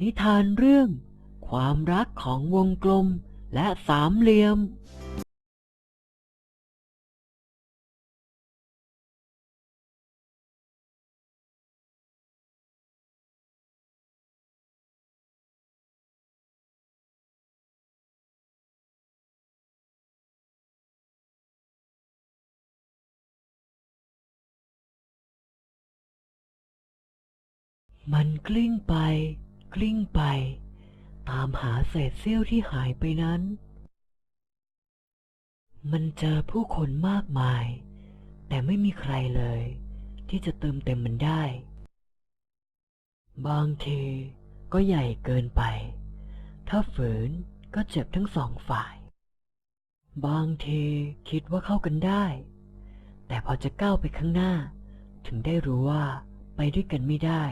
นิทานเรื่อง ความรักของวงกลมและสามเหลี่ยม มันกลิ้งไป กลิ้งไป ตามหาเศษเสี้ยวที่หายไปนั้น มันเจอผู้คนมากมาย แต่ไม่มีใครเลย ที่จะเติมเต็มมันได้ บางทีก็ใหญ่เกินไป ถ้าฝืนก็เจ็บทั้งสองฝ่าย บางทีคิดว่าเข้ากันได้ แต่พอจะก้าวไปข้างหน้า ถึงได้รู้ว่าไปด้วยกันไม่ได้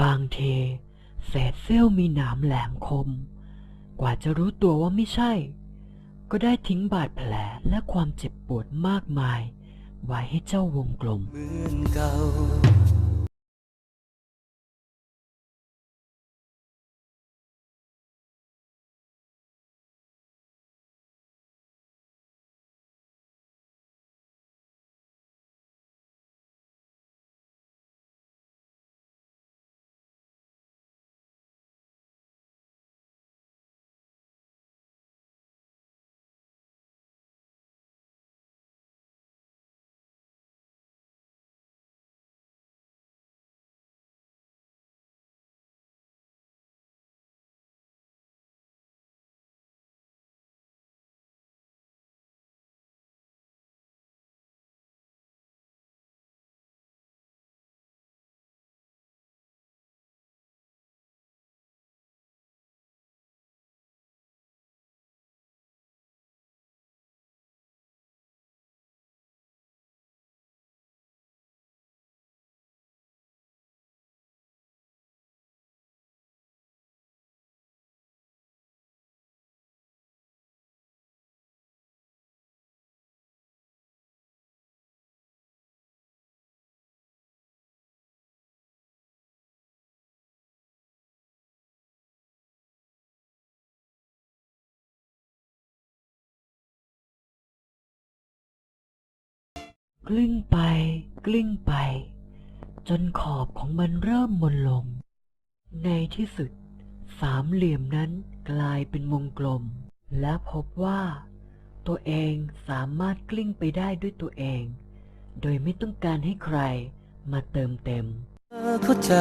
บางทีเศษเสี้ยวมีหนามแหลมคม กว่าจะรู้ตัวว่าไม่ใช่ ก็ได้ทิ้งบาดแผลและความเจ็บปวดมากมาย ไว้ให้เจ้าวงกลม กลิ้งไป กลิ้งไป จนขอบของมันเริ่มมนลง ในที่สุด สามเหลี่ยมนั้นกลายเป็นวงกลม และพบว่า ตัวเองสามารถกลิ้งไปได้ด้วยตัวเอง โดยไม่ต้องการให้ใครมาเติมเต็มเข้าใจ